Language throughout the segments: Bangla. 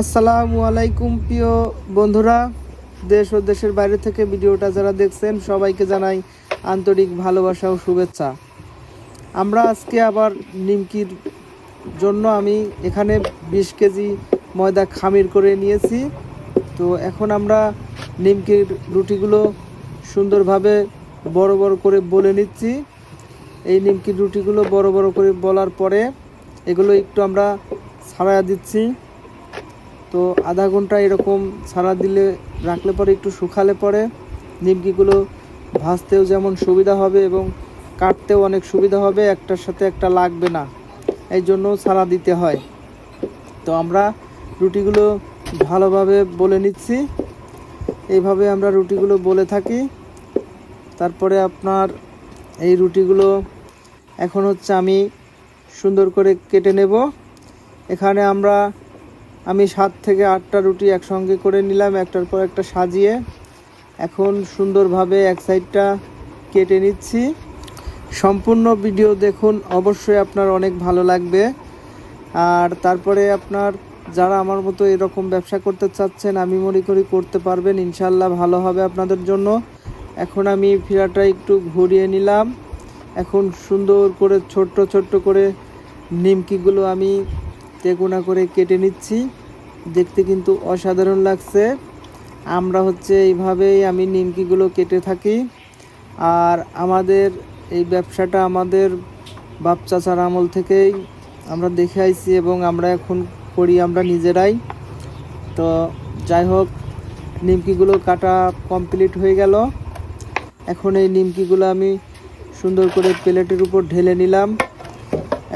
আসসালামু আলাইকুম, প্রিয় বন্ধুরা। দেশ ও দেশের বাইরে থেকে ভিডিওটা যারা দেখছেন, সবাইকে জানাই আন্তরিক ভালোবাসা ও শুভেচ্ছা। আমরা আজকে আবার নিমকির জন্য আমি এখানে বিশ কেজি ময়দা খামির করে নিয়েছি। তো এখন আমরা নিমকির রুটিগুলো সুন্দরভাবে বড় বড় করে বলে নিচ্ছি। এই নিমকির রুটিগুলো বড় বড় করে বলার পরে এগুলো একটু আমরা ছাড়া দিচ্ছি। তো আধা ঘণ্টা এরকম ছাড়া দিলে রাখলে পরে একটু শুকালে পরে নিমকিগুলো ভাজতেও যেমন সুবিধা হবে এবং কাটতেও অনেক সুবিধা হবে, একটার সাথে একটা লাগবে না। এই জন্য ছাড়া দিতে হয়। তো আমরা রুটিগুলো ভালোভাবে বলে নিচ্ছি। এইভাবে আমরা রুটিগুলো বলে থাকি। তারপরে আপনার এই রুটিগুলো এখন হচ্ছে আমি সুন্দর করে কেটে নেব। এখানে আমরা আমি সাত থেকে আটটা রুটি একসঙ্গে করে নিলাম, একটার পর একটা সাজিয়ে। এখন সুন্দরভাবে এক সাইডটা কেটে নিচ্ছি। সম্পূর্ণ ভিডিও দেখুন, অবশ্যই আপনার অনেক ভালো লাগবে। আর তারপরে আপনার যারা আমার মতো এরকম ব্যবসা করতে চাচ্ছেন, আমি মনে করি করতে পারবেন ইনশাল্লাহ ভালো হবে আপনাদের জন্য। এখন আমি ফিরাটা একটু ঘুরিয়ে নিলাম। এখন সুন্দর করে, ছোট্ট ছোট্ট করে নিমকিগুলো আমি তেগুনা করে কেটে নিচ্ছি। দেখতে কিন্তু অসাধারণ লাগছে। আমরা হচ্ছে এইভাবেই আমি নিমকিগুলো কেটে থাকি। আর আমাদের এই ব্যবসাটা আমাদের বাপ চাচার আমল থেকেই আমরা দেখে আইছি এবং আমরা এখন করি আমরা নিজেরাই। তো যাই হোক, নিমকিগুলো কাটা কমপ্লিট হয়ে গেল। এখন এই নিমকিগুলো আমি সুন্দর করে প্লেটের উপর ঢেলে নিলাম।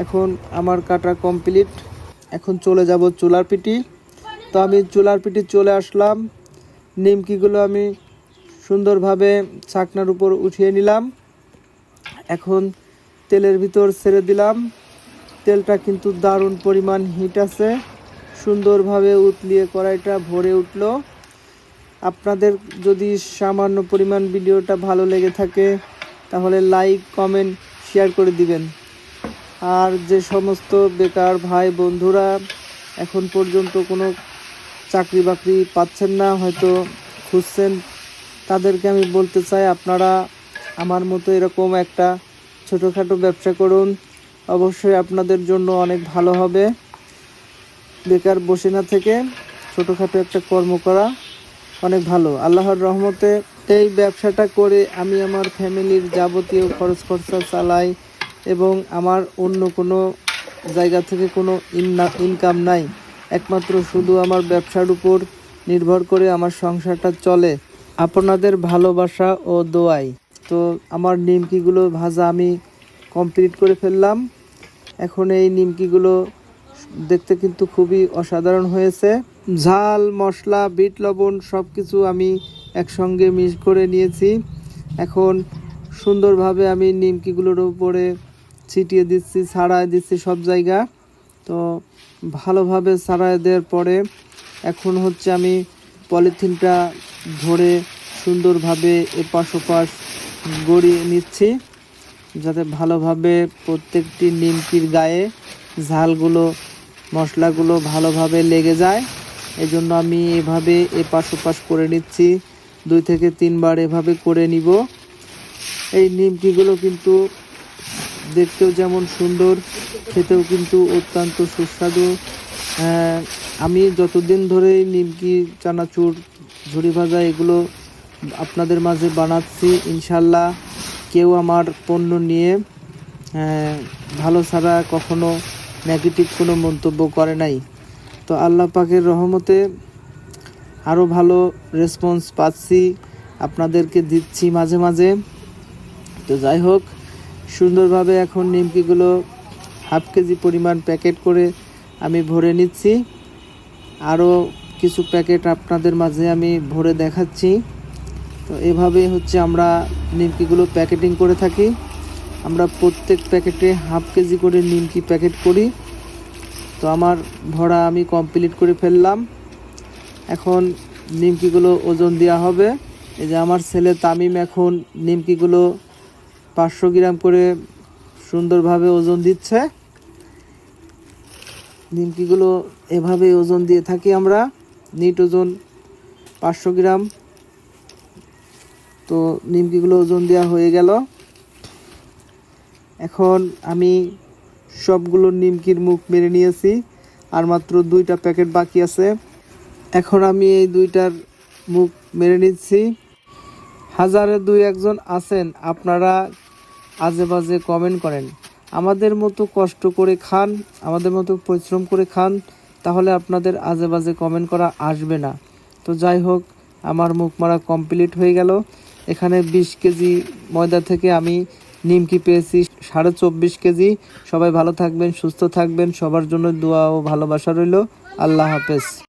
এখন আমার কাটা কমপ্লিট। এখন চলে যাব চুলার পিটি তো আমি চুলার পিটি চলে আসলাম। নিমকিগুলো আমি সুন্দরভাবে ছাকনার উপর উঠিয়ে নিলাম। এখন তেলের ভিতর ছেড়ে দিলাম। তেলটা কিন্তু দারুণ পরিমাণ হিট আছে। সুন্দরভাবে উতলিয়ে কড়াইটা ভরে উঠল। আপনাদের যদি সামান্য পরিমাণ ভিডিওটা ভালো লেগে থাকে, তাহলে লাইক কমেন্ট শেয়ার করে দিবেন। আর যে সমস্ত বেকার ভাই বন্ধুরা এখন পর্যন্ত কোনো চাকরি বাকরি পাচ্ছেন না, হয়তো খুঁজছেন, তাদেরকে আমি বলতে চাই, আপনারা আমার মতো এরকম একটা ছোটোখাটো ব্যবসা করুন। অবশ্যই আপনাদের জন্য অনেক ভালো হবে। বেকার বসে না থেকে ছোটোখাটো একটা কর্ম করা অনেক ভালো। আল্লাহর রহমতে এই ব্যবসাটা করে আমি আমার ফ্যামিলির যাবতীয় খরচ খরচা চালাই এবং আমার অন্য কোনো জায়গা থেকে কোনো ইনকাম নাই। একমাত্র শুধু আমার ব্যবসার উপর নির্ভর করে আমার সংসারটা চলে। আপনাদের ভালোবাসা ও দোয়াই। তো আমার নিমকিগুলো ভাজা আমি কমপ্লিট করে ফেললাম। এখন এই নিমকিগুলো দেখতে কিন্তু খুবই অসাধারণ হয়েছে। ঝাল, মশলা, বিট, লবণ সব কিছু আমি একসঙ্গে মিশ করে নিয়েছি। এখন সুন্দরভাবে আমি নিমকিগুলোর উপরে ছিটিয়ে দিচ্ছি ছাড়ায় দিচ্ছি সব জায়গা। তো ভালোভাবে ছাড়ায় দেওয়ার পরে এখন হচ্ছে আমি পলিথিনটা ধরে সুন্দরভাবে এপাশ ওপাশ গড়িয়ে নিচ্ছি, যাতে ভালোভাবে প্রত্যেকটি নিমকির গায়ে ঝালগুলো, মশলাগুলো ভালোভাবে লেগে যায়। এই জন্য আমি এভাবে এপাশ ওপাশ করে নিচ্ছি, দুই থেকে তিনবার এভাবে করে নিব। এই নিমকিগুলো কিন্তু দেখতেও যেমন সুন্দর, খেতেও কিন্তু অত্যন্ত সুস্বাদু। আমি যতদিন ধরে নিমকি, চানাচুর, ঝুড়ি ভাজা এগুলো আপনাদের মাঝে বানাচ্ছি, ইনশাল্লাহ কেউ আমার পণ্য নিয়ে ভালো ছাড়া কখনো নেগেটিভ কোনো মন্তব্য করে নাই। তো আল্লাহ পাকের রহমতে আরও ভালো রেসপন্স পাচ্ছি, আপনাদেরকে দিচ্ছি মাঝে মাঝে। তো যাই হোক সুন্দরভাবে এখন নিমকিগুলো হাফ কেজি পরিমাণ প্যাকেট করে আমি ভরে নিচ্ছি। আরও কিছু প্যাকেট আপনাদের মাঝে আমি ভরে দেখাচ্ছি। তো এভাবে হচ্ছে আমরা নিমকিগুলো প্যাকেটিং করে থাকি। আমরা প্রত্যেক প্যাকেটে হাফ কেজি করে নিমকি প্যাকেট করি। তো আমার ভরা আমি কমপ্লিট করে ফেললাম। এখন নিমকিগুলো ওজন দেওয়া হবে। এই যে আমার ছেলে তামিম এখন নিমকিগুলো পাঁচশো গ্রাম করে সুন্দরভাবে ওজন দিচ্ছে। নিমকিগুলো এভাবে ওজন দিয়ে থাকি আমরা। নিট ওজন পাঁচশো গ্রাম। তো নিমকিগুলো ওজন দেওয়া হয়ে গেল। এখন আমি সবগুলো নিমকির মুখ মেরে নিয়েছি, আর মাত্র দুইটা প্যাকেট বাকি আছে। এখন আমি এই দুইটার মুখ মেরে নিচ্ছি। হাজারে দুই একজন আছেন, আপনারা আজে বাজে কমেন্ট করেন। আমাদের মতো কষ্ট করে খান, আমাদের মতো পরিশ্রম করে খান, তাহলে আপনাদের আজে বাজে কমেন্ট করা আসবে না। তো যাই হোক, আমার মুখ মারা কমপ্লিট হয়ে গেল। এখানে বিশ কেজি ময়দা থেকে আমি নিমকি পেয়েছি, সাড়ে চব্বিশ কেজি। সবাই ভালো থাকবেন, সুস্থ থাকবেন, সবার জন্য দোয়া ও ভালোবাসা রইল। আল্লাহ হাফেজ।